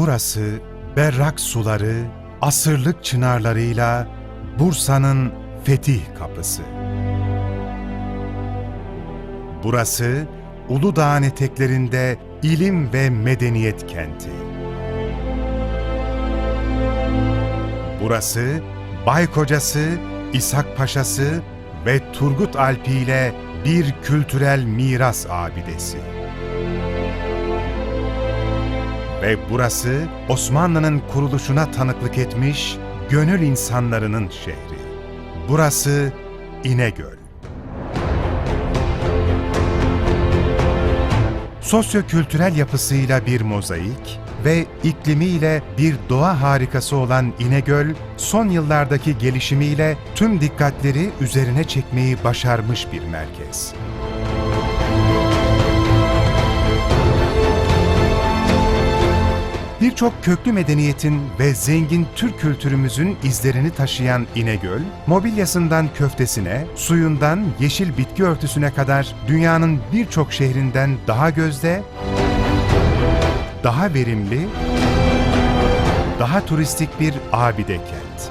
Burası berrak suları, asırlık çınarlarıyla Bursa'nın fetih kapısı. Burası Uludağ'ın eteklerinde ilim ve medeniyet kenti. Burası Baykocası, İshak Paşası ve Turgut Alpi ile bir kültürel miras abidesi. Ve burası Osmanlı'nın kuruluşuna tanıklık etmiş gönül insanlarının şehri. Burası İnegöl. Sosyokültürel yapısıyla bir mozaik ve iklimiyle bir doğa harikası olan İnegöl, son yıllardaki gelişimiyle tüm dikkatleri üzerine çekmeyi başarmış bir merkez. Birçok köklü medeniyetin ve zengin Türk kültürümüzün izlerini taşıyan İnegöl, mobilyasından köftesine, suyundan yeşil bitki örtüsüne kadar dünyanın birçok şehrinden daha gözde, daha verimli, daha turistik bir abide kent.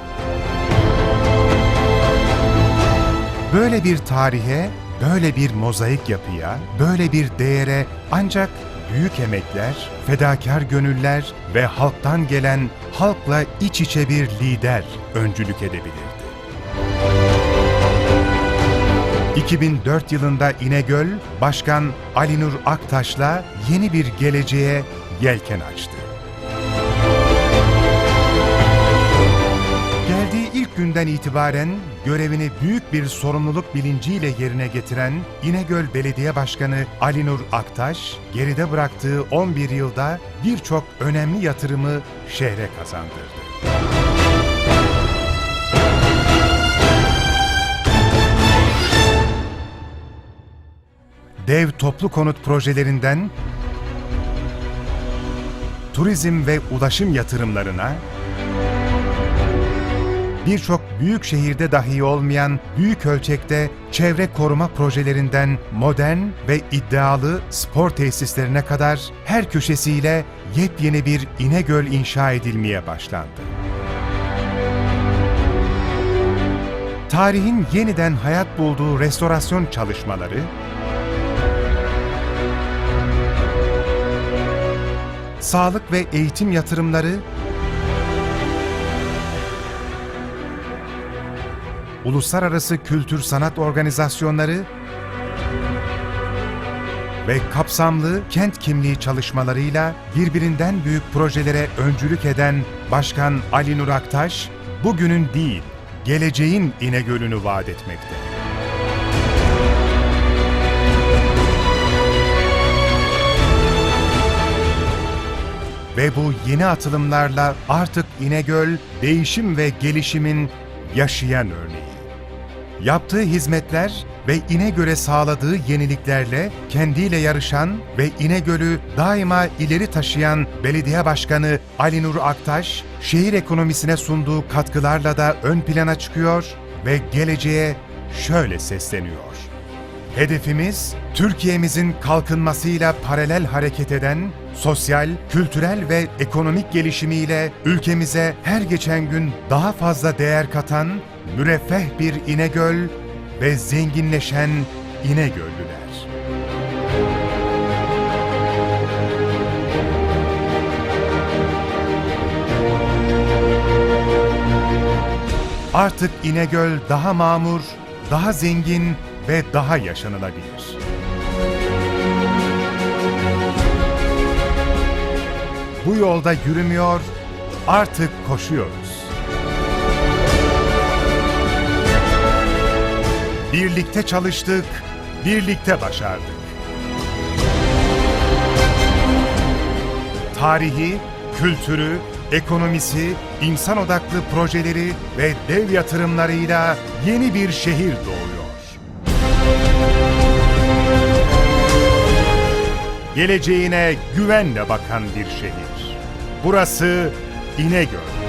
Böyle bir tarihe, böyle bir mozaik yapıya, böyle bir değere ancak büyük emekler, fedakar gönüller ve halktan gelen halkla iç içe bir lider öncülük edebilirdi. 2004 yılında İnegöl, Başkan Ali Nur Aktaş'la yeni bir geleceğe yelken açtı. Günden itibaren görevini büyük bir sorumluluk bilinciyle yerine getiren İnegöl Belediye Başkanı Ali Nur Aktaş, geride bıraktığı 11 yılda birçok önemli yatırımı şehre kazandırdı. Dev toplu konut projelerinden turizm ve ulaşım yatırımlarına, birçok büyük şehirde dahi olmayan büyük ölçekte çevre koruma projelerinden modern ve iddialı spor tesislerine kadar her köşesiyle yepyeni bir İnegöl inşa edilmeye başlandı. Tarihin yeniden hayat bulduğu restorasyon çalışmaları, sağlık ve eğitim yatırımları uluslararası kültür sanat organizasyonları ve kapsamlı kent kimliği çalışmalarıyla birbirinden büyük projelere öncülük eden Başkan Ali Nur Aktaş, bugünün değil, geleceğin İnegöl'ünü vaat etmekte. Ve bu yeni atılımlarla artık İnegöl, değişim ve gelişimin yaşayan örneği. Yaptığı hizmetler ve İnegöl'e sağladığı yeniliklerle kendiyle yarışan ve İnegöl'ü daima ileri taşıyan Belediye Başkanı Ali Nur Aktaş, şehir ekonomisine sunduğu katkılarla da ön plana çıkıyor ve geleceğe şöyle sesleniyor. Hedefimiz, Türkiye'mizin kalkınmasıyla paralel hareket eden, sosyal, kültürel ve ekonomik gelişimiyle ülkemize her geçen gün daha fazla değer katan, müreffeh bir İnegöl ve zenginleşen İnegöllüler. Artık İnegöl daha mamur, daha zengin ve daha yaşanılabilir. Bu yolda yürümüyor, artık koşuyoruz. Birlikte çalıştık, birlikte başardık. Tarihi, kültürü, ekonomisi, insan odaklı projeleri ve dev yatırımlarıyla yeni bir şehir doğuyor. Geleceğine güvenle bakan bir şehir. Burası İnegöl.